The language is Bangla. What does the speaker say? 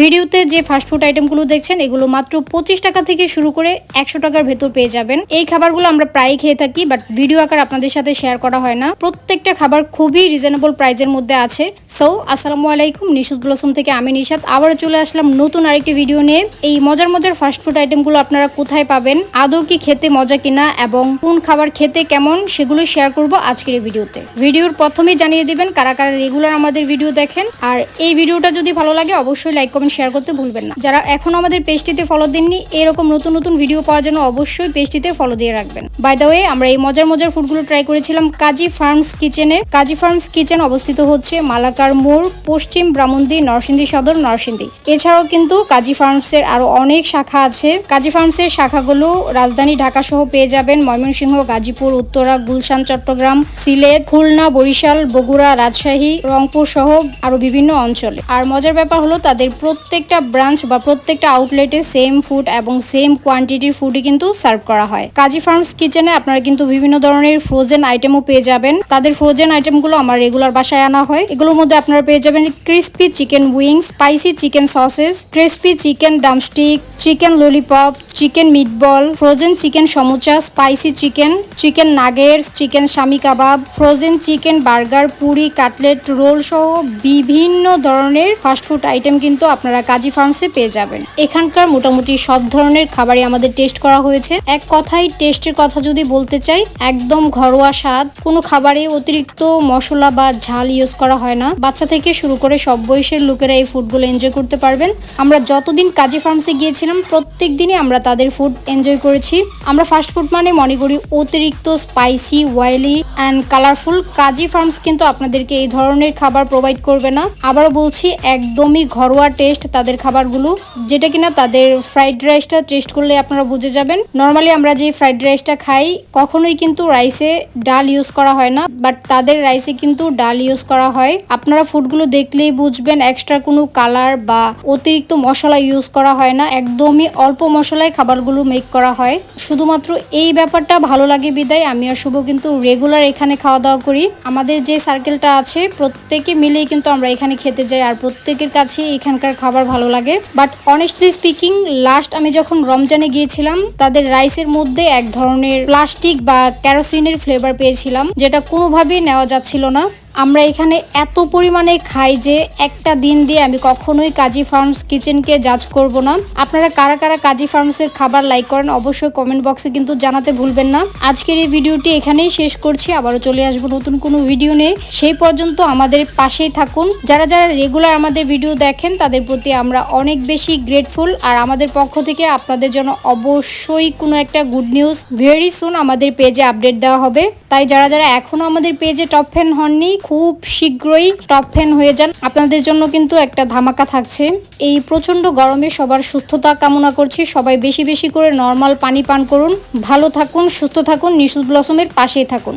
ভিডিওতে যে ফাস্টফুড আইটেমগুলো দেখছেন, এগুলো মাত্র পঁচিশ টাকা থেকে শুরু করে একশো টাকার ভেতর পেয়ে যাবেন। এই খাবারগুলো আমরা প্রায়ই খেয়ে থাকি বাট ভিডিও আকার আপনাদের সাথে শেয়ার করা হয় না। প্রত্যেকটা খাবার খুবই রিজনেবল প্রাইজের মধ্যে আছে। সো আসসালামু আলাইকুম নিশুদ ব্লসম থেকে আমি নিশাত। আবারও চলে আসলাম নতুন আরেকটি ভিডিও নিয়ে। এই মজার মজার ফাস্টফুড আইটেমগুলো আপনারা কোথায় পাবেন, আদৌ কি খেতে মজা কিনা, এবং কোন খাবার খেতে কেমন, সেগুলো শেয়ার করব আজকের এই ভিডিওতে। ভিডিওর প্রথমেই জানিয়ে দিবেন কারা কারা রেগুলার আমাদের ভিডিও দেখেন। আর এই ভিডিওটা যদি ভালো লাগে, অবশ্যই লাইক কমেন্ট শেয়ার করতে ভুলবেন না। যারা এখন আমাদের পেজটিতে ফলো দেননি, এরকম নতুন নতুন ভিডিও পাওয়ার জন্য অবশ্যই পেজটিতে ফলো দিয়ে রাখবেন। বাই দ্য ওয়ে আমরা এই মজার মজার ফুডগুলো ট্রাই করেছিলাম কাজী ফার্মস কিচেনে। কাজী ফার্মস কিচেন অবস্থিত হচ্ছে মালাকার মোড়, পশ্চিম ব্রাহ্মণদি, নরসিংদী সদর, নরসিংদী। এছাড়াও কিন্তু কাজী ফার্মসের আরও অনেক শাখা আছে। কাজী ফার্মসের শাখাগুলো রাজধানী ঢাকা সহ পেয়ে যাবেন ময়মনসিংহ, গাজীপুর, উত্তরা, গুলশান, চট্টগ্রাম, সিলেট, খুলনা, বরিশাল, বগুড়া, রাজশাহী, রংপুর সহ আরও বিভিন্ন অঞ্চলে। আর মজার ব্যাপার হলো তাদের প্রত্যেকটা ব্রাঞ্চ বা প্রত্যেকটা আউটলেটে সেম ফুড এবং সেম কোয়ান্টিটির ফুডই কিন্তু সার্ভ করা হয়। কাজী ফার্মস কিচেনে আপনারা কিন্তু বিভিন্ন ধরনের ফ্রোজেন আইটেমও পেয়ে যাবেন। তাদের ফ্রোজেন আইটেমগুলো আমার রেগুলার বাসায় আনা হয়। এগুলোর মধ্যে আপনারা পেয়ে যাবেন crispy chicken wings spicy chicken sausages crispy chicken drumstick chicken lollipop chicken meatball frozen chicken samosa spicy chicken chicken nuggets chicken shami kebab frozen chicken burger puri cutlet roll সহ বিভিন্ন ধরনের ফাস্টফুড আইটেম কিন্তু আপনারা কাজী ফার্মসে পেয়ে যাবেন। এখানকার মোটামুটি সব ধরনের খাবারই আমাদের টেস্ট করা হয়েছে। এক কথায় টেস্টের কথা যদি বলতে চাই, একদম ঘরোয়া স্বাদ। কোনো খাবারে অতিরিক্ত মশলা বা ঝাল ইউজ করা হয় না। বাচ্চা থেকে শুরু করে সব বয়সের লোকেরা এই ফুডগুলো এনজয় করতে পারবেন। আমরা যতদিন কাজী ফার্মসে গিয়েছিলাম প্রত্যেক দিনই আমরা তাদের ফুড এনজয় করেছি। আমরা ফাস্ট ফুড মানে মনে করি অতিরিক্ত spicy wily and colourful Kazi farms কিন্তু আপনাদেরকে এই ধরনের খাবার প্রোভাইড করবে না। আবারও বলছি, একদমই ঘরোয়া টেস্ট তাদের খাবারগুলো। যেটা কিনা তাদের ফ্রাইড রাইসটা টেস্ট করলে আপনারা বুঝে যাবেন। নর্মালি আমরা যে ফ্রাইড রাইসটা খাই, কখনোই কিন্তু রাইসে ডাল ইউজ করা হয় না বাট তাদের রাইসে কিন্তু ডাল ইউজ করা হয়। আপনারা ফুডগুলো দেখলেই বুঝবেন এক্সট্রা কোনো কালার বা অতিরিক্ত মশলা ইউজ করা হয় না। একদমই অল্প মশলায় খাবারগুলো মেক করা হয়। শুধুমাত্র এই ব্যাপারটা ভালো লাগে বিদায়। আমি আর শুভ কিন্তু রেগুলার এখানে খাওয়া দাওয়া করি। আমাদের যে সার্কেলটা আছে, প্রত্যেকে মিলেই কিন্তু আমরা এখানে খেতে যাই। আর প্রত্যেকের কাছে এখানকার খাবার ভালো লাগে। বাট অনেস্টলি স্পিকিং লাস্ট আমি যখন রমজানে গিয়েছিলাম, তাদের রাইসের মধ্যে এক ধরনের প্লাস্টিক বা ক্যারোসিনের ফ্লেভার পেয়েছিলাম, যেটা কোনোভাবেই নেওয়া যাচ্ছিল না। আমরা এখানে এত পরিমাণে খাই যে একটা দিন দিয়ে আমি কখনোই কাজী ফার্মস কিচেনকে জাজ করব না। আপনারা কারা কারা কাজী ফার্মসের খাবার লাইক করেন অবশ্যই কমেন্ট বক্সে কিন্তু জানাতে ভুলবেন না। আজকের এই ভিডিওটি এখানেই শেষ করছি। আবারও চলে আসব নতুন কোনো ভিডিও নিয়ে। সেই পর্যন্ত আমাদের পাশেই থাকুন। যারা যারা রেগুলার আমাদের ভিডিও দেখেন, তাদের প্রতি আমরা অনেক বেশি গ্রেটফুল আর আমাদের পক্ষ থেকে আপনাদের জন্য অবশ্যই কোনো একটা গুড নিউজ ভেরি সুন আমাদের পেজে আপডেট দেওয়া হবে। তাই যারা যারা এখনও আমাদের পেজে টপ ফ্যান হননি খুব শীঘ্রই টপ ফ্যান হয়ে যান। আপনাদের জন্য কিন্তু একটা ধামাকা থাকছে। এই প্রচণ্ড গরমে সবার সুস্থতা কামনা করছি। সবাই বেশি বেশি করে নর্মাল পানি পান করুন। ভালো থাকুন, সুস্থ থাকুন নিশুদ ব্লসমের পাশেই থাকুন।